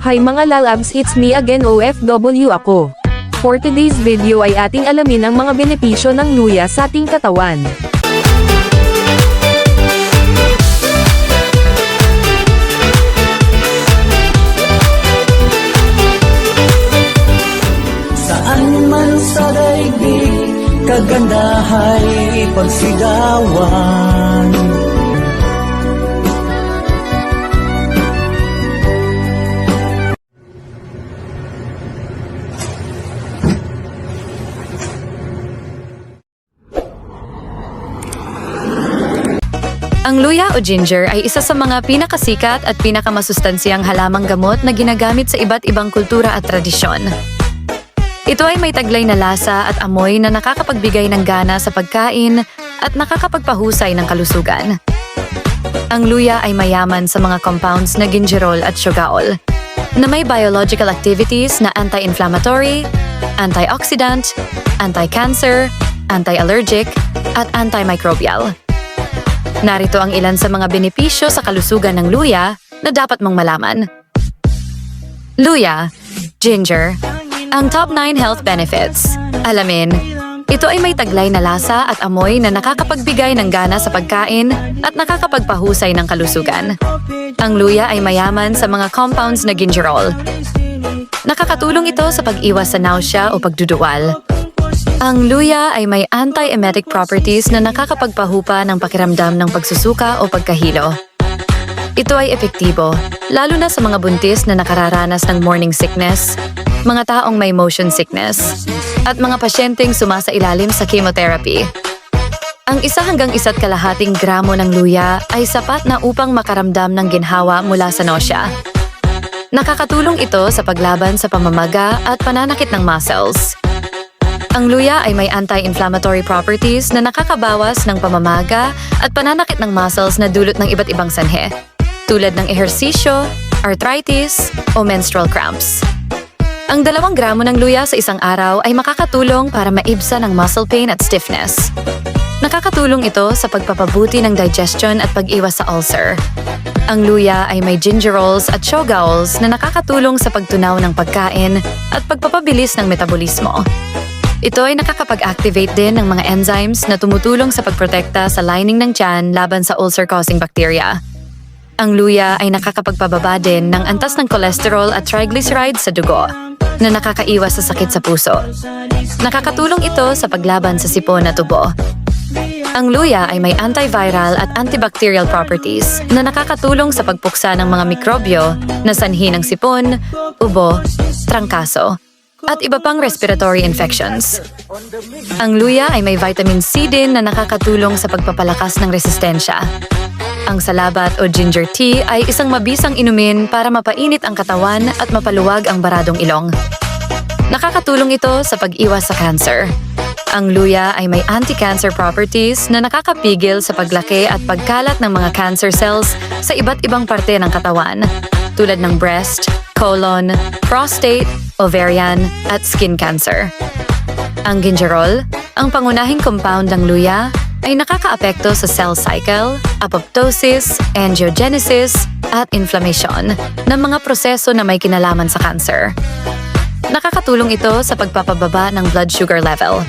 Hi mga lalabs, it's me again OFW ako. For today's video ay ating alamin ang mga benepisyo ng luya sa ating katawan. Saan man sa daigdig, kagandahay pagsigawan. Ang luya o ginger ay isa sa mga pinakasikat at pinakamasustansyang halamang gamot na ginagamit sa iba't ibang kultura at tradisyon. Ito ay may taglay na lasa at amoy na nakakapagbigay ng gana sa pagkain at nakakapagpahusay ng kalusugan. Ang luya ay mayaman sa mga compounds na gingerol at sugaol, na may biological activities na anti-inflammatory, antioxidant, anti-cancer, anti-allergic, at antimicrobial. Narito ang ilan sa mga benepisyo sa kalusugan ng luya na dapat mong malaman. Luya, ginger, ang top 9 health benefits. Alamin, ito ay may taglay na lasa at amoy na nakakapagbigay ng gana sa pagkain at nakakapagpahusay ng kalusugan. Ang luya ay mayaman sa mga compounds na gingerol. Nakakatulong ito sa pag-iwas sa nausea o pagduduwal. Ang luya ay may anti-emetic properties na nakakapagpahupa ng pakiramdam ng pagsusuka o pagkahilo. Ito ay epektibo, lalo na sa mga buntis na nakararanas ng morning sickness, mga taong may motion sickness, at mga pasyenteng sumasailalim sa chemotherapy. Ang isa hanggang isa't kalahating gramo ng luya ay sapat na upang makaramdam ng ginhawa mula sa nausea. Nakakatulong ito sa paglaban sa pamamaga at pananakit ng muscles. Ang luya ay may anti-inflammatory properties na nakakabawas ng pamamaga at pananakit ng muscles na dulot ng iba't ibang sanhe, tulad ng ehersisyo, arthritis, o menstrual cramps. Ang dalawang gramo ng luya sa isang araw ay makakatulong para maibsan ang muscle pain at stiffness. Nakakatulong ito sa pagpapabuti ng digestion at pag-iwas sa ulcer. Ang luya ay may gingerols at shogaols na nakakatulong sa pagtunaw ng pagkain at pagpapabilis ng metabolismo. Ito ay nakakapag-activate din ng mga enzymes na tumutulong sa pagprotekta sa lining ng tiyan laban sa ulcer-causing bacteria. Ang luya ay nakakapagpababa din ng antas ng cholesterol at triglycerides sa dugo na nakakaiwas sa sakit sa puso. Nakakatulong ito sa paglaban sa sipon at tubo. Ang luya ay may antiviral at antibacterial properties na nakakatulong sa pagpuksa ng mga mikrobyo na sanhi ng sipon, ubo, trangkaso, at iba pang respiratory infections. Ang luya ay may vitamin C din na nakakatulong sa pagpapalakas ng resistensya. Ang salabat o ginger tea ay isang mabisang inumin para mapainit ang katawan at mapaluwag ang baradong ilong. Nakakatulong ito sa pag-iwas sa cancer. Ang luya ay may anti-cancer properties na nakakapigil sa paglaki at pagkalat ng mga cancer cells sa iba't ibang parte ng katawan, tulad ng breast, colon, prostate, ovarian, at skin cancer. Ang gingerol, ang pangunahing compound ng luya, ay nakakaapekto sa cell cycle, apoptosis, angiogenesis, at inflammation ng mga proseso na may kinalaman sa cancer. Nakakatulong ito sa pagpapababa ng blood sugar level.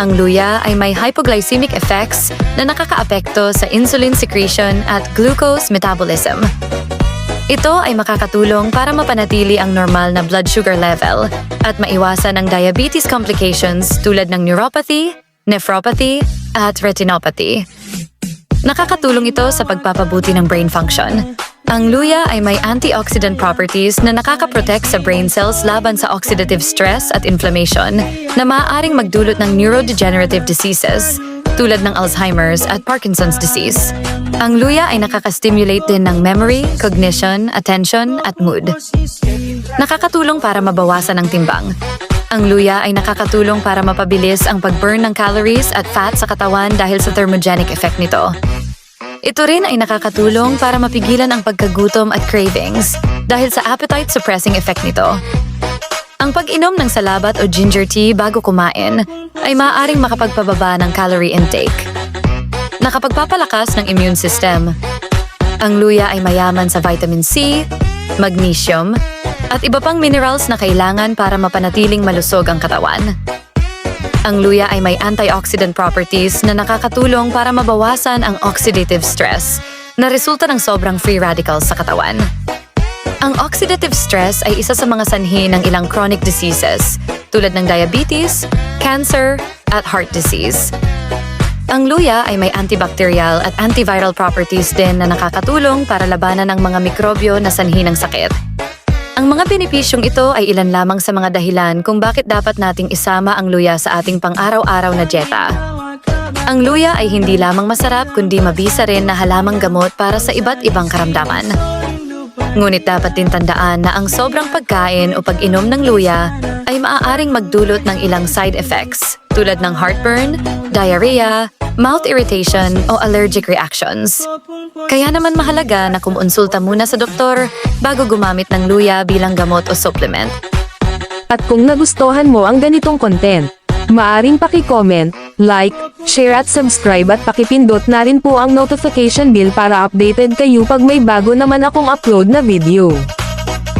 Ang luya ay may hypoglycemic effects na nakakaapekto sa insulin secretion at glucose metabolism. Ito ay makakatulong para mapanatili ang normal na blood sugar level at maiwasan ang diabetes complications tulad ng neuropathy, nephropathy, at retinopathy. Nakakatulong ito sa pagpapabuti ng brain function. Ang luya ay may antioxidant properties na nakakaprotect sa brain cells laban sa oxidative stress at inflammation na maaaring magdulot ng neurodegenerative diseases tulad ng Alzheimer's at Parkinson's disease. Ang luya ay nakakastimulate din ng memory, cognition, attention, at mood. Nakakatulong para mabawasan ang timbang. Ang luya ay nakakatulong para mapabilis ang pag-burn ng calories at fat sa katawan dahil sa thermogenic effect nito. Ito rin ay nakakatulong para mapigilan ang pagkagutom at cravings dahil sa appetite-suppressing effect nito. Ang pag-inom ng salabat o ginger tea bago kumain ay maaaring makapagpababa ng calorie intake. Nakapagpapalakas ng immune system. Ang luya ay mayaman sa vitamin C, magnesium, at iba pang minerals na kailangan para mapanatiling malusog ang katawan. Ang luya ay may antioxidant properties na nakakatulong para mabawasan ang oxidative stress na resulta ng sobrang free radicals sa katawan. Ang oxidative stress ay isa sa mga sanhi ng ilang chronic diseases tulad ng diabetes, cancer, at heart disease. Ang luya ay may antibacterial at antiviral properties din na nakakatulong para labanan ang mga mikrobyo na sanhi ng sakit. Ang mga benepisyong ito ay ilan lamang sa mga dahilan kung bakit dapat nating isama ang luya sa ating pang-araw-araw na dieta. Ang luya ay hindi lamang masarap kundi mabisa rin na halamang gamot para sa iba't ibang karamdaman. Ngunit dapat din tandaan na ang sobrang pagkain o pag-inom ng luya ay maaaring magdulot ng ilang side effects tulad ng heartburn, diarrhea, mouth irritation o allergic reactions. Kaya naman mahalaga na kumonsulta muna sa doktor bago gumamit ng luya bilang gamot o supplement. At kung nagustuhan mo ang ganitong content, maaring paki-comment, like, share at subscribe at pakipindot na rin po ang notification bell para updated kayo pag may bago naman akong upload na video.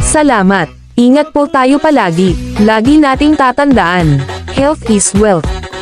Salamat! Ingat po tayo palagi. Lagi nating tatandaan. Health is wealth.